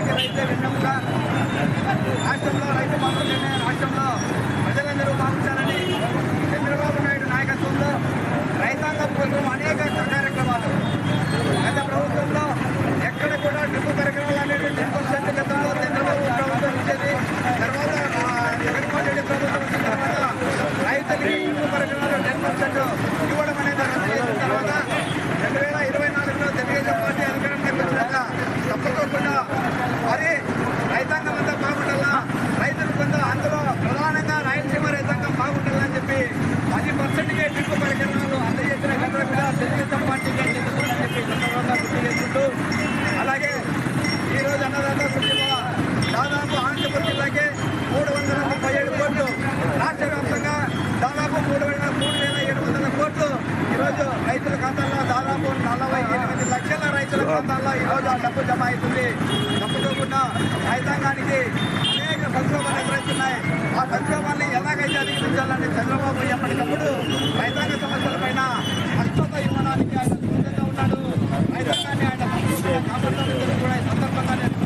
రాష్ట్రానికి రైతే వెన్నెముక రాష్ట్రంలో రైతు బంధు నిర్ణయం రాష్ట్రంలో ప్రజలందరూ భావించాలని చంద్రబాబు నాయుడు నాయకత్వంలో రైతాంగం కోసం అనేక కార్యక్రమాలు. గత ప్రభుత్వంలో ఎక్కడ కూడా డ్రిప్ కార్యక్రమాలు అనేవి తీసుకొచ్చేది గతంలో చంద్రబాబు ప్రభుత్వం ఇచ్చేది తర్వాత జగన్మోహన్ రెడ్డి ప్రభుత్వం వచ్చిన తర్వాత రైతులకి డ్రిప్ కార్యక్రమాలు టెన్ అనంతపురం జిల్లాకే మూడు వందల ముప్పై ఏడు కోట్లు. రాష్ట్ర వ్యాప్తంగా దాదాపు మూడు వేల మూడు వేల ఏడు వందల కోట్లు. ఈరోజు రైతుల ఖాతాల్లో దాదాపు నలభై ఎనిమిది లక్షల రైతుల ఖాతాల్లో ఈరోజు ఆ డబ్బు జమ అవుతుంది. డబ్బుతో కూడా రైతాంగానికి అనేక సంక్షోభాలు ఎదురవుతున్నాయి. ఆ సంక్షోభాన్ని ఎలాగైతే అధిగమించాలని చంద్రబాబు ఎప్పటికప్పుడు రైతాంగ సమస్యల పైన అత్యంత ఇవ్వడానికి ఆయన సిద్ధంగా ఉన్నాడు. రైతాంగాన్ని ఆయన కూడా సందర్భంగా నేను